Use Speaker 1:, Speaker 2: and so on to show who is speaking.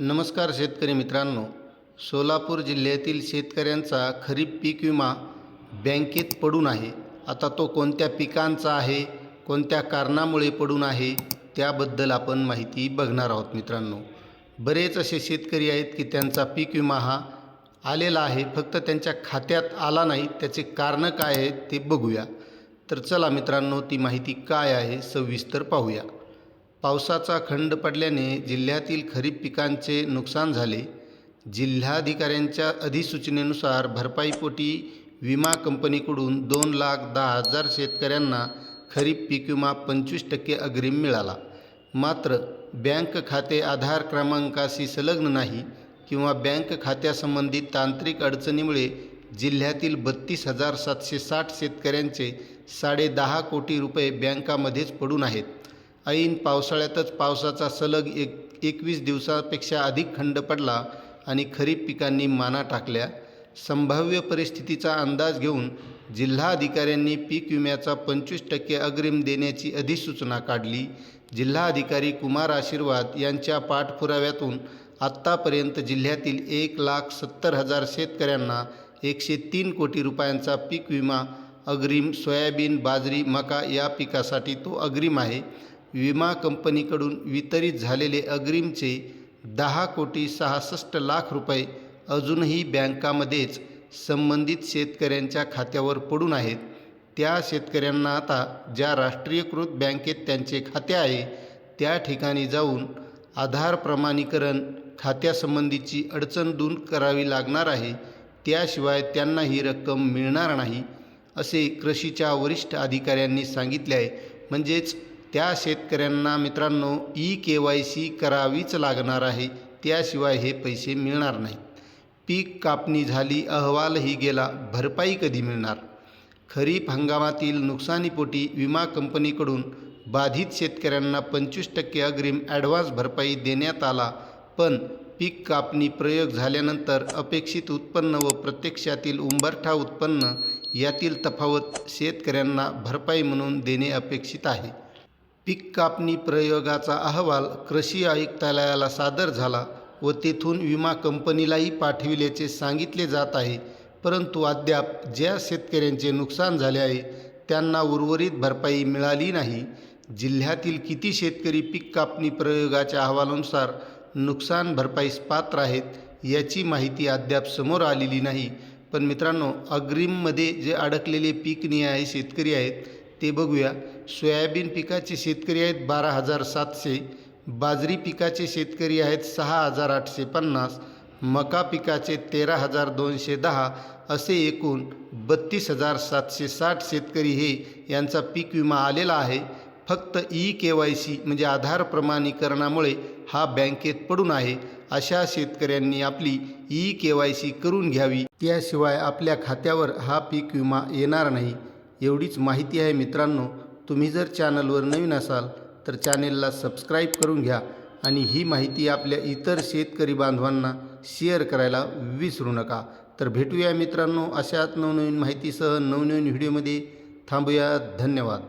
Speaker 1: नमस्कार शेतकरी मित्रांनो. सोलापूर जिल्ह्यातील शेतकऱ्यांचा खरीप पीक विमा बँकेत पडून आहे. आता तो कोणत्या पिकांचा आहे कोणत्या कारणामुळे पडून आहे त्याबद्दल आपण माहिती बघणार आहोत मित्रांनो. बरेच असे शेतकरी आहेत की त्यांचा पीक विमा हा आलेला आहे फक्त त्यांच्या खात्यात आला नाही त्याचे कारणं काय आहेत ते बघूया. तर चला मित्रांनो ती माहिती काय आहे सविस्तर पाहूया. पावसाचा खंड पडल्याने जिल्ह्यातील खरीप पिकांचे नुकसान झाले. जिल्हाधिकाऱ्यांच्या अधिसूचनेनुसार भरपाईपोटी विमा कंपनीकडून दोन लाख दहा हजार शेतकऱ्यांना खरीप पीक विमा पंचवीस टक्के अग्रिम मिळाला. मात्र बँक खाते आधार क्रमांकाशी संलग्न नाही किंवा बँक खात्यासंबंधित तांत्रिक अडचणीमुळे जिल्ह्यातील बत्तीस हजार सातशे साठ शेतकऱ्यांचे साडेदहा कोटी रुपये बँकामध्येच पडून आहेत. ऐन पावसाळ्यातच पावसाचा सलग एक एकवीस दिवसापेक्षा अधिक खंड पडला आणि खरीप पिकांनी माना टाकल्या. संभाव्य परिस्थितीचा अंदाज घेऊन जिल्हाधिकाऱ्यांनी पीक विम्याचा पंचवीस टक्के अग्रिम देण्याची अधिसूचना काढली. जिल्हाधिकारी कुमार आशीर्वाद यांच्या पाठपुराव्यातून आत्तापर्यंत जिल्ह्यातील एक लाख सत्तर हजार शेतकऱ्यांना एकशे तीन कोटी रुपयांचा पीक विमा अग्रिम सोयाबीन बाजरी मका या पिकासाठी तो अग्रिम आहे. विमा कंपनीकडून वितरित झालेले अग्रिमचे दहा कोटी सहासष्ट लाख रुपये अजूनही बँकामध्येच संबंधित शेतकऱ्यांच्या खात्यावर पडून आहेत. त्या शेतकऱ्यांना आता ज्या राष्ट्रीयकृत बँकेत त्यांचे खाते आहे त्या ठिकाणी जाऊन आधार प्रमाणीकरण खात्यासंबंधीची अडचण दूर करावी लागणार आहे. त्याशिवाय त्यांना ही रक्कम मिळणार नाही असे कृषीच्या वरिष्ठ अधिकाऱ्यांनी सांगितले आहे. म्हणजेच त्या शेतकऱ्यांना मित्रांनो ई के वाय सी करावीच लागणार आहे. त्याशिवाय हे पैसे मिळणार नाहीत. पीक कापणी झाली अहवालही गेला भरपाई कधी मिळणार? खरीप हंगामातील नुकसानीपोटी विमा कंपनीकडून बाधित शेतकऱ्यांना पंचवीस टक्के अग्रिम ॲडव्हान्स भरपाई देण्यात आला पण पीक कापणी प्रयोग झाल्यानंतर अपेक्षित उत्पन्न व प्रत्यक्षातील उंबरठा उत्पन्न यातील तफावत शेतकऱ्यांना भरपाई म्हणून देणे अपेक्षित आहे. पीक कापणी प्रयोगाचा अहवाल कृषी आयुक्तालयाला सादर झाला व तेथून विमा कंपनीलाही पाठविल्याचे सांगितले जात आहे. परंतु अद्याप ज्या शेतकऱ्यांचे नुकसान झाले आहे त्यांना उर्वरित भरपाई मिळाली नाही. जिल्ह्यातील किती शेतकरी पीक कापणी प्रयोगाच्या अहवालानुसार नुकसान भरपाईस पात्र आहेत याची माहिती अद्याप समोर आलेली नाही. पण मित्रांनो अग्रिममध्ये जे अडकलेले पीक निहाय शेतकरी आहेत ते बघूया. सोयाबीन पिकाचे शेतकरी आहेत बारा हजार सातशे बाजरी पिकाचे शेतकरी आहेत सहा हजार आठशे पन्नास मका पिकाचे तेरा हजार दोनशे दहा असे एकूण बत्तीस हजार सातशे साठ शेतकरी हे यांचा पीक विमा आलेला आहे. फक्त ई के वाय सी म्हणजे आधार प्रमाणीकरणामुळे हा बँकेत पडून आहे. अशा शेतकऱ्यांनी आपली ई के वाय सी करून घ्यावी. त्याशिवाय आपल्या खात्यावर हा पीक विमा येणार नाही. एवढीच माहिती आहे मित्रांनो. तुम्ही जर चॅनलवर नवीन असाल तर चॅनेलला सबस्क्राईब करून घ्या आणि ही माहिती आपल्या इतर शेतकरी बांधवांना शेअर करायला विसरू नका. तर भेटूया मित्रांनो अशाच नवनवीन माहितीसह नवनवीन व्हिडिओमध्ये. थांबूया. धन्यवाद.